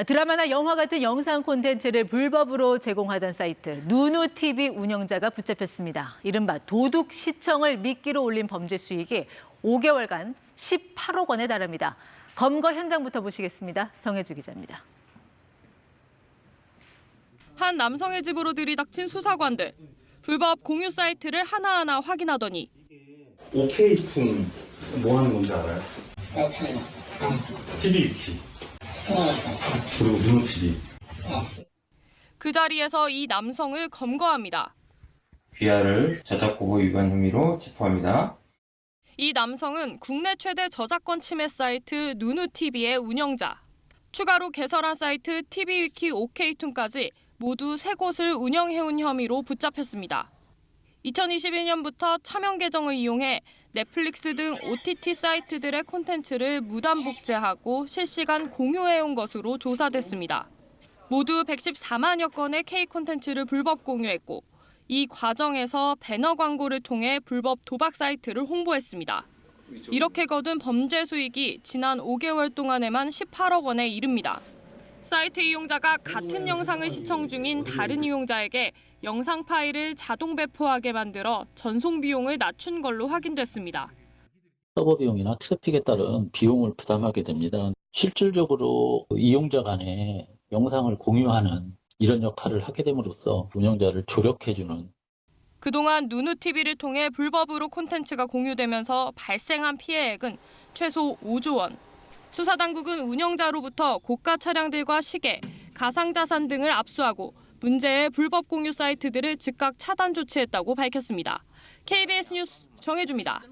아, 드라마나 영화 같은 영상 콘텐츠를 불법으로 제공하던 사이트 누누TV 운영자가 붙잡혔습니다. 이른바 도둑 시청을 미끼로 올린 범죄 수익이 5개월간 18억 원에 달합니다. 검거 현장부터 보시겠습니다. 정혜주 기자입니다. 한 남성의 집으로 들이닥친 수사관들. 불법 공유 사이트를 하나하나 확인하더니 오케이툰 뭐 하는 건지 알아요? 웹툰, TV 위키 그리고 TV 그 자리에서 이 남성을 검거합니다. 귀하를 저작보호 위반 혐의로 체포합니다. 이 남성은 국내 최대 저작권 침해 사이트 누누TV의 운영자. 추가로 개설한 사이트 TV위키 OK툰까지 모두 세 곳을 운영해온 혐의로 붙잡혔습니다. 2021년부터 차명 계정을 이용해 넷플릭스 등 OTT 사이트들의 콘텐츠를 무단 복제하고 실시간 공유해온 것으로 조사됐습니다. 모두 114만여 건의 K 콘텐츠를 불법 공유했고 이 과정에서 배너 광고를 통해 불법 도박 사이트를 홍보했습니다. 이렇게 거둔 범죄 수익이 지난 5개월 동안에만 18억 원에 이릅니다. 사이트 이용자가 같은 영상을 시청 중인 다른 이용자에게 영상 파일을 자동 배포하게 만들어 전송 비용을 낮춘 걸로 확인됐습니다. 서버 비용이나 트래픽에 따른 비용을 부담하게 됩니다. 실질적으로 이용자 간에 영상을 공유하는 이런 역할을 하게 됨으로써 운영자를 조력해주는 그동안 누누TV를 통해 불법으로 콘텐츠가 공유되면서 발생한 피해액은 최소 5조 원. 수사당국은 운영자로부터 고가 차량들과 시계, 가상자산 등을 압수하고 문제의 불법 공유 사이트들을 즉각 차단 조치했다고 밝혔습니다. KBS 뉴스 정혜주입니다.